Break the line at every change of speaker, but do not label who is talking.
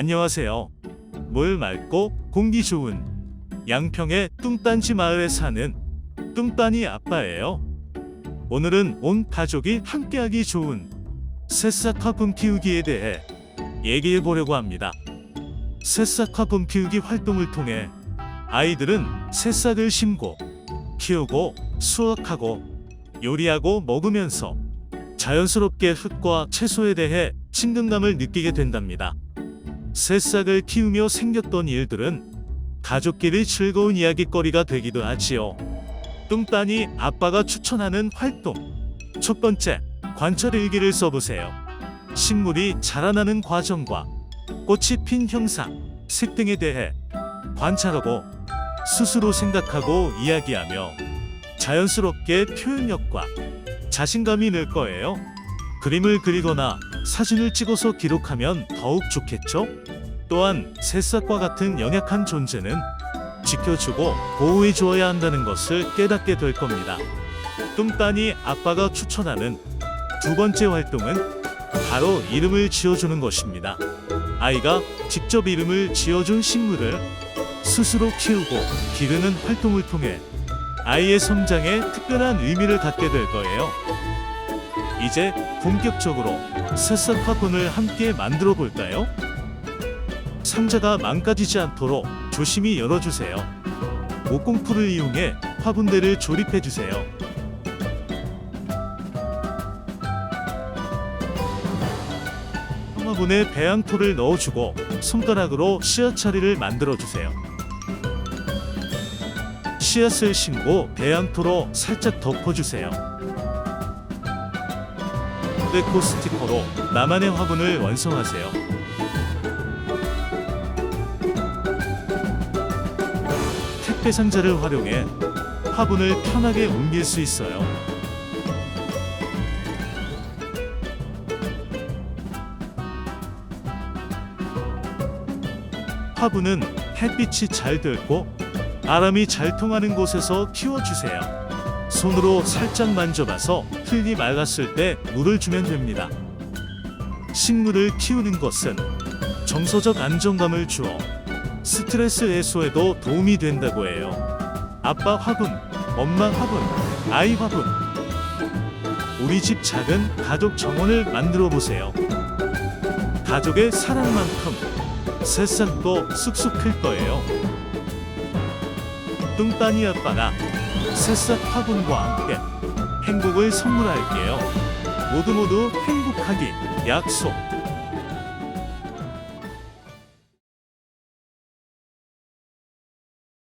안녕하세요. 물 맑고 공기 좋은 양평의 뚱딴지 마을에 사는 뚱딴이 아빠예요. 오늘은 온 가족이 함께하기 좋은 새싹 화분 키우기에 대해 얘기해 보려고 합니다. 새싹 화분 키우기 활동을 통해 아이들은 새싹을 심고 키우고 수확하고 요리하고 먹으면서 자연스럽게 흙과 채소에 대해 친근감을 느끼게 된답니다. 새싹을 키우며 생겼던 일들은 가족끼리 즐거운 이야기거리가 되기도 하지요. 뚱딴이 아빠가 추천하는 활동. 첫 번째, 관찰 일기를 써보세요. 식물이 자라나는 과정과 꽃이 핀 형상, 색 등에 대해 관찰하고 스스로 생각하고 이야기하며 자연스럽게 표현력과 자신감이 늘 거예요. 그림을 그리거나 사진을 찍어서 기록하면 더욱 좋겠죠? 또한 새싹과 같은 연약한 존재는 지켜주고 보호해 주어야 한다는 것을 깨닫게 될 겁니다. 뚱딴이 아빠가 추천하는 두 번째 활동은 바로 이름을 지어주는 것입니다. 아이가 직접 이름을 지어준 식물을 스스로 키우고 기르는 활동을 통해 아이의 성장에 특별한 의미를 갖게 될 거예요. 이제 본격적으로 새싹 화분을 함께 만들어 볼까요? 상자가 망가지지 않도록 조심히 열어주세요. 목공풀을 이용해 화분대를 조립해 주세요. 화분에 배양토를 넣어주고 손가락으로 씨앗 자리를 만들어 주세요. 씨앗을 심고 배양토로 살짝 덮어주세요. 데코 스티커로 나만의 화분을 완성하세요. 택배 상자를 활용해 화분을 편하게 옮길 수 있어요. 화분은 햇빛이 잘 들고 바람이 잘 통하는 곳에서 키워주세요. 손으로 살짝 만져봐서 흙이 맑았을 때 물을 주면 됩니다. 식물을 키우는 것은 정서적 안정감을 주어 스트레스 해소에도 도움이 된다고 해요. 아빠 화분, 엄마 화분, 아이 화분. 우리 집 작은 가족 정원을 만들어 보세요. 가족의 사랑만큼 새싹도 쑥쑥 클 거예요. 뚱딴이 아빠가 새싹 화분과 함께 행복을 선물할게요. 모두 모두 행복하기 약속.